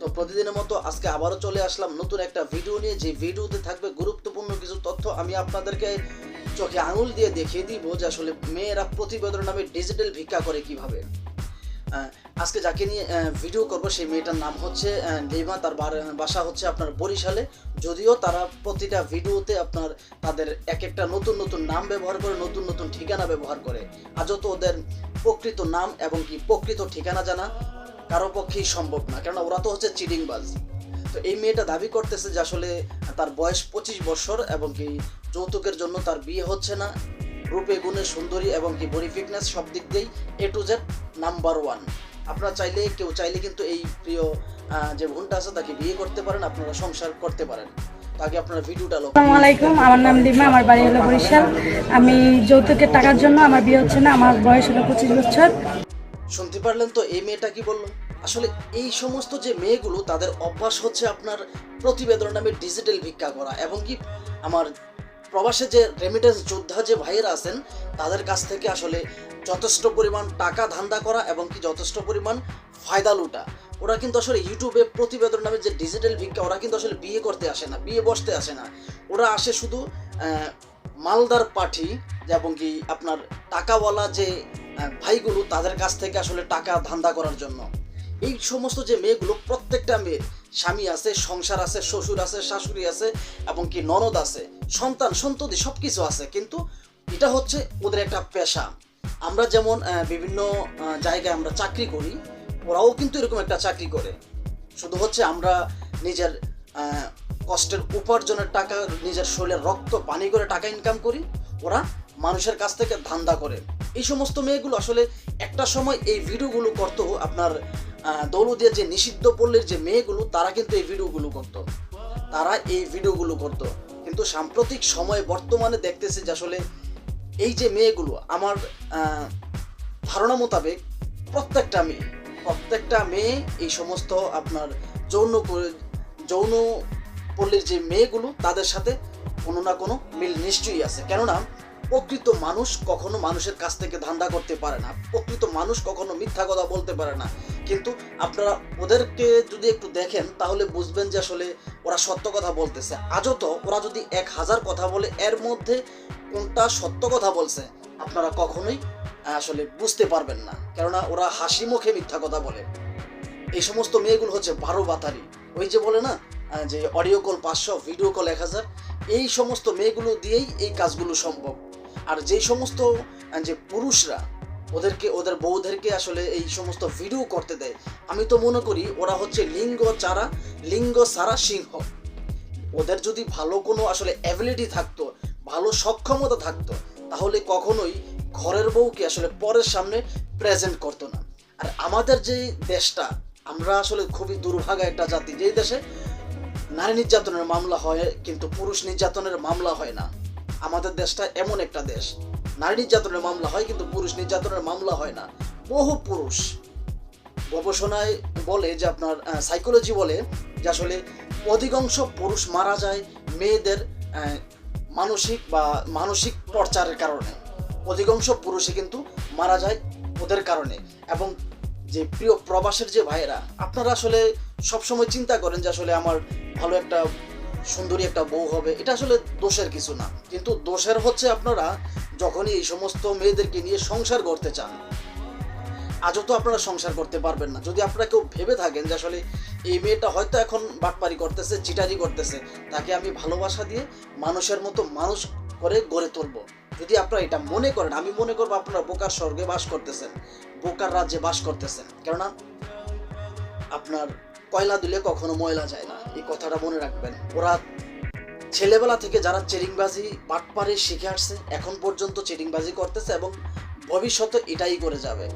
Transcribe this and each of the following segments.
তো প্রতিদিনের মতো আজকে আবারও চলে আসলাম নতুন একটা ভিডিও নিয়ে। যে ভিডিওতে থাকবে গুরুত্বপূর্ণ কিছু তথ্য আমি আপনাদেরকে চোখে আঙুল দিয়ে দেখিয়ে দিব যে আসলে মেয়েরা প্রতিবেদন নামে ডিজিটাল ভিক্ষা করে কীভাবে। আজকে যাকে নিয়ে ভিডিও করব সেই মেয়েটার নাম হচ্ছে লিমা। তার বাসা হচ্ছে আপনার বরিশালে। যদিও তারা প্রতিটা ভিডিওতে আপনার তাদের এক একটা নতুন নতুন নাম ব্যবহার করে, নতুন নতুন ঠিকানা ব্যবহার করে। আজও তো ওদের প্রকৃত নাম এবং কি প্রকৃত ঠিকানা জানা। কারও পক্ষেই সম্ভব না। কেননা ওরা তো হচ্ছে চিডিংবাজ তো এই মেয়েটা দাবি করতেছে যে আসলে তার বয়স পঁচিশ বছর এবং কি যৌতুকের জন্য তার বিয়ে হচ্ছে না। রূপে গুণে সুন্দরী এবং কি বডি ফিটনেস সব দিক দিয়েই A to Z number one আপনারা চাইলে কেউ চাইলে কিন্তু এই প্রিয় যে বোনটা আছে তাকে বিয়ে করতে পারেন আপনারা সংসার করতে পারেন। তাকে আপনারা ভিডিওটা লক্ষ্য আসসালামু আলাইকুম আমার নাম লিমা আমার বাড়ি হলো বরিশাল। আমি যৌতুকের টাকার জন্য আমার বিয়ে হচ্ছে না আমার বয়স হলো পঁচিশ বছর। শুনতে পারলেন তো এই মেয়েটা কি বলল? আসলে এই সমস্ত যে মেয়েগুলো, তাদের অভ্যাস হচ্ছে আপনার প্রতিবেদন নামে ডিজিটাল ভিক্ষা করা এবং কি আমার প্রবাসে যে রেমিটেন্স যোদ্ধা যে ভাইয়েরা আছেন, তাদের কাছ থেকে আসলে যথেষ্ট পরিমাণ টাকা ধান্দা করা এবং কি যথেষ্ট পরিমাণ ফায়দা লুটা। ওরা কিন্তু আসলে ইউটিউবে প্রতিবেদন নামে যে ডিজিটাল ভিক্ষা, ওরা কিন্তু আসলে বিয়ে করতে আসে না, বিয়ে বসতে আসে না। ওরা আসে শুধু মালদার পাঠি এবং কি আপনার টাকাওয়ালা যে ভাইগুলো, তাদের কাছ থেকে আসলে টাকা ধান্দা করার জন্য। এই সমস্ত যে মেয়েগুলো, প্রত্যেকটা মেয়ের স্বামী আছে, সংসার আছে, শ্বশুর আছে, শাশুড়ি আছে, এবং কি ননদ আছে, সন্তান, সন্ততি সব কিছু আছে, কিন্তু এটা হচ্ছে ওদের একটা পেশা। আমরা যেমন বিভিন্ন জায়গায় আমরা চাকরি করি, ওরাও কিন্তু এরকম একটা চাকরি করে। শুধু হচ্ছে আমরা নিজের কষ্টের উপার্জনের টাকা, নিজের শরীরের রক্ত, পানি করে টাকা ইনকাম করি, ওরা মানুষের কাছ থেকে ধান্দা করে। এই সমস্ত মেয়েগুলো আসলে একটা সময় এই ভিডিওগুলো করতো আপনার দৌলদিয়া যে নিষিদ্ধ পল্লীর যে মেয়েগুলো, তারা কিন্তু এই ভিডিওগুলো করতো। তারা এই ভিডিওগুলো করতো। কিন্তু সাম্প্রতিক সময়ে বর্তমানে দেখতেছি যে আসলে এই যে মেয়েগুলো, আমার ধারণা মোতাবেক প্রত্যেকটা মেয়ে প্রত্যেকটা মেয়ে এই সমস্ত আপনার যৌন যৌন পল্লীর যে মেয়েগুলো, তাদের সাথে কোনো না কোনো মিল নিশ্চয়ই আছে। কেননা, প্রকৃত মানুষ কখনো মানুষের কাছ থেকে ধান্দা করতে পারে না। প্রকৃত মানুষ কখনো মিথ্যা কথা বলতে পারে না। কিন্তু আপনারা ওদেরকে যদি একটু দেখেন, তাহলে বুঝবেন যে আসলে ওরা সত্য কথা বলতেছে। আজও তো ওরা যদি এক হাজার কথা বলে, এর মধ্যে কোনটা সত্য কথা বলছে আপনারা কখনোই আসলে বুঝতে পারবেন না। কেননা ওরা হাসি মুখে মিথ্যা কথা বলে। এই সমস্ত মেয়েগুলো হচ্ছে বারো বাতারি। ওই যে বলে না যে অডিও কল পাঁচশো ভিডিও কল এক হাজার, এই সমস্ত মেয়েগুলো দিয়েই এই কাজগুলো সম্ভব। আর যেই সমস্ত যে পুরুষরা ওদেরকে, ওদের বউদেরকে আসলে এই সমস্ত ভিডিও করতে দেয়। আমি তো মনে করি ওরা হচ্ছে লিঙ্গ চারা, লিঙ্গ সারা সিংহ। ওদের যদি ভালো কোনো আসলে অ্যাবিলিটি থাকতো, ভালো সক্ষমতা থাকতো, তাহলে কখনোই ঘরের বউকে আসলে পরের সামনে প্রেজেন্ট করতো না। আর আমাদের যে দেশটা, আমরা আসলে খুবই দুর্ভাগা একটা জাতি। যেই দেশে নারী নির্যাতনের মামলা হয়, কিন্তু পুরুষ নির্যাতনের মামলা হয় না। আমাদের দেশটা এমন একটা দেশ। নারী নির্যাতনের মামলা হয়, কিন্তু পুরুষ নির্যাতনের মামলা হয় না। বহু পুরুষ গবেষণায় বলে যে আপনার সাইকোলজি বলে যে আসলে অধিকাংশ পুরুষ মারা যায় মেয়েদের মানসিক বা মানসিক টর্চারের কারণে। অধিকাংশ পুরুষই কিন্তু মারা যায় ওদের কারণে। এবং যে প্রিয় প্রবাসের যে ভাইয়েরা, আপনারা আসলে সবসময় চিন্তা করেন যে আসলে আমার ভালো একটা, সুন্দরী একটা বউ হবে। এটা আসলে দোষের কিছু না। কিন্তু দোষের হচ্ছে আপনারা যখনই এই সমস্ত মেয়েদেরকে নিয়ে সংসার করতে চান, আজও তো আপনারা সংসার করতে পারবেন না। যদি আপনারা কেউ ভেবে থাকেন যে আসলে এই মেয়েটা হয়তো এখন বাটপারি করতেছে, চিটারি করতেছে, তাকে আমি ভালোবাসা দিয়ে মানুষের মতো মানুষ করে গড়ে তুলবো। যদি আপনারা এটা মনে করেন, আমি মনে করব আপনারা বোকার স্বর্গে বাস করতেছেন, বোকার রাজ্যে বাস করতেছেন। কেননা আপনার কয়লা দিলে কখনো ময়লা যায় না। এই কথাটা মনে রাখবেন। ওরা ছেলেবেলা থেকে যারা চেরিংবাজি বাটপারে শিখে আসছে, এখন পর্যন্ত চেরিংবাজি করতেছে এবং ভবিষ্যতে এটাই করে যাবে।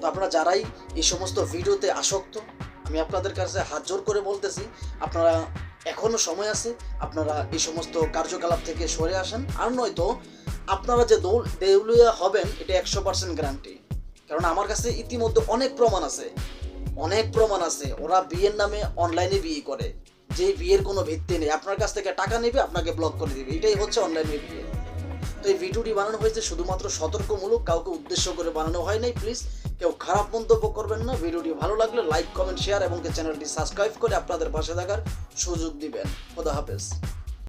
তো আপনারা যারাই এই সমস্ত ভিডিওতে আসক্ত, আমি আপনাদের কাছে হাত জোর করে বলতেছি, আপনারা এখনও সময় আছে, আপনারা এই সমস্ত কার্যকলাপ থেকে সরে আসেন। আর নয়তো আপনারা যে দৌল- দেউলিয়া হবেন, এটা একশো পার্সেন্ট গ্যারান্টি কারণ আমার কাছে ইতিমধ্যে অনেক প্রমাণ আছে, অনেক প্রমাণ আছে। ওরা বিয়ের নামে অনলাইনে বিয়ে করে। যে বিয়ের কোনো ভিত্তি নেই, আপনার কাছ থেকে টাকা নেবে, আপনাকে ব্লক করে দেবে। এটাই হচ্ছে অনলাইন বিয়ে তো এই ভিডিওটি বানানো হয়েছে শুধুমাত্র সতর্কমূলক, কাউকে উদ্দেশ্য করে বানানো হয় নাই প্লিজ কেউ খারাপ মন্তব্য করবেন না। ভিডিওটি ভালো লাগলে লাইক কমেন্ট শেয়ার এবং চ্যানেলটি সাবস্ক্রাইব করে আপনাদের পাশে থাকার সুযোগ দিবেন। খোদা হাফেজ।